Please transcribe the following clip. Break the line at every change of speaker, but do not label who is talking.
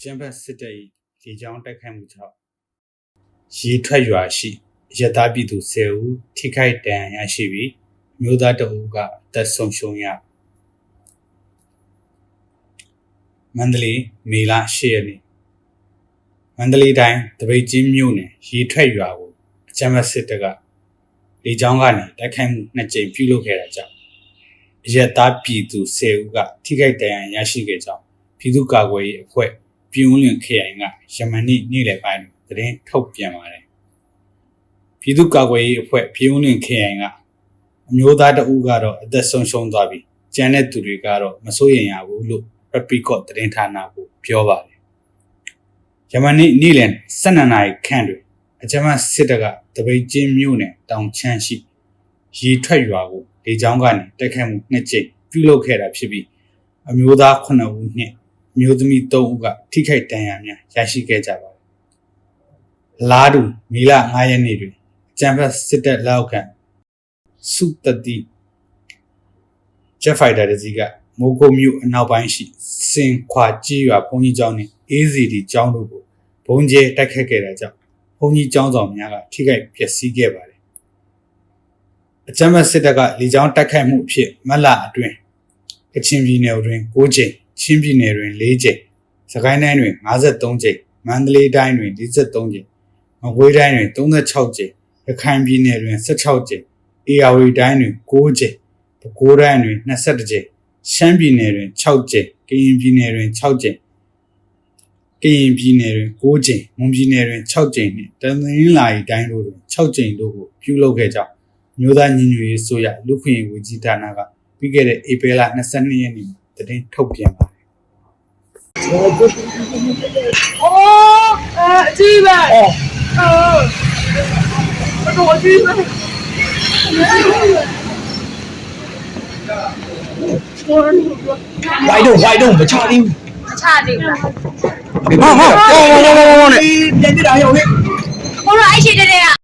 ကျန်းဖတ်စစ်တပ်၏လေကြောင်းတိုက်ခိုက်မှုကြောင့်ရေထွက်ရွာရှိရတပြည်သူ10ဦးထိခိုက်ဒဏ်ရာရရှိပြီးမျိုးသားတအုပ်ကအသက်ဆုံးရှုံးရမန္တလေးမေလ10ရက်နေ့မန္တလေးတိုင်းတပိတ်ကြီးမြို့နယ်ရေထွက်ရွာကိုအကျမ်းဖတ်စစ်တပ်ကလေကြောင်းကနေတိုက်ခိုက်မှုနှစ်ကြိမ်ပြုလုပ်ခဲ့တာကြောင့်အရက်သားပြည်သူ10ဦးကထိခိုက်ဒဏ်ရာရရှိခဲ့ကြောင်းပြည်သူ့ကာကွယ်ရေးအဖွဲ့ ပြည်ဦးလွင်ခရိုင်ကယမန်နေ့နေ့လယ်ပိုင်းတွင်သတင်းထုတ်ပြန်ပါတယ်ပြည်သူ့ကာကွယ်ရေးအဖွဲ့ပြည်ဦးလွင်ခရိုင်ကအမျိုးသားတဦးကတော့အသက်ဆုံးရှုံးသွားပြီးကျန်တဲ့သူတွေကတော့မစိုးရိမ်ရဘူးလို့ Repicot သတင်းဌာနကိုပြောပါတယ်ယမန်နေ့နေ့လယ်12နာရီခန့်တွင်အကြမ်းဖက်စစ်တပ်ကတပိတ်ချင်းမြို့နယ်တောင်ချမ်းရှိရေထွက်ရွာကိုလေကြောင်းကနေတိုက်ခတ်မှုနှစ်ကြိမ်ပြုလုပ်ခဲ့တာဖြစ်ပြီးအမျိုးသား9ဦးနှင့် အမျိုးသမီး3ဦးကထိခိုက်ဒဏ်ရာများရရှိခဲ့ကြပါတယ်။လာတူမီလ9ရက်နေ့တွင်အကြံဖက်စစ်တပ်လက်အောက်ခံစုတတိဂျက်ဖိုက်တာတစ်စီးကမိုးကုတ်မြို့အနောက်ပိုင်းရှိစင်ခွာကြီးရွာဘုံကြီးကျောင်းနှင့် AZD ကျောင်းတို့ကိုဘုံကျဲတိုက်ခတ်ခဲ့တာကြောင့်ဘုံကြီးကျောင်းဆောင်များကထိခိုက်ပျက်စီးခဲ့ပါတယ်။အကြမ်းဖက်စစ်တပ်ကလေကြောင်းတိုက်ခိုက်မှုအဖြစ်မတ်လအတွင်းကချင်ပြည်နယ်တွင်9ကြိမ် ချင်းပြည်နယ်တွင်4ကြိမ်စကိုင်းတိုင်းတွင်53ကြိမ်မန္တလေးတိုင်းတွင်43ကြိမ်မကွေးတိုင်းတွင်36ကြိမ်ရခိုင်ပြည်နယ်တွင်16ကြိမ်အေရဝတီတိုင်းတွင်9ကြိမ်ပဲခူးတိုင်းတွင်21ကြိမ်ရှမ်းပြည်နယ်တွင်6ကြိမ်ကရင်ပြည်နယ်တွင်6ကြိမ်ကရင်ပြည်နယ်တွင်9ကြိမ်မွန်ပြည်နယ်တွင်6ကြိမ်နှင့်တနင်္လာရီတိုင်းတို့တွင်6ကြိမ်တို့ကိုပြုလုပ်ခဲ့ကြောင်းမျိုးသားညီညွတ်ရေးဆိုရလူခွင့်ရေးဝန်ကြီးဌာနကပြီးခဲ့တဲ့ဧပြီလ22ရက်နေ့မှာ သတင်းထုတ်ပြန်ပါတယ်။
အော်အကြည့်ပါအော်အတော်အကြည့်ပါ
ဝိုင်တော့ဝိုင်တော့မချသေးဘူး
မချသေးဘူး
ဟုတ်ဟုတ်ဟောဟောဟောဟောနဲ့ပြန်ပြတာရောက်လေ
ဟိုတော့အရှိတဲတဲက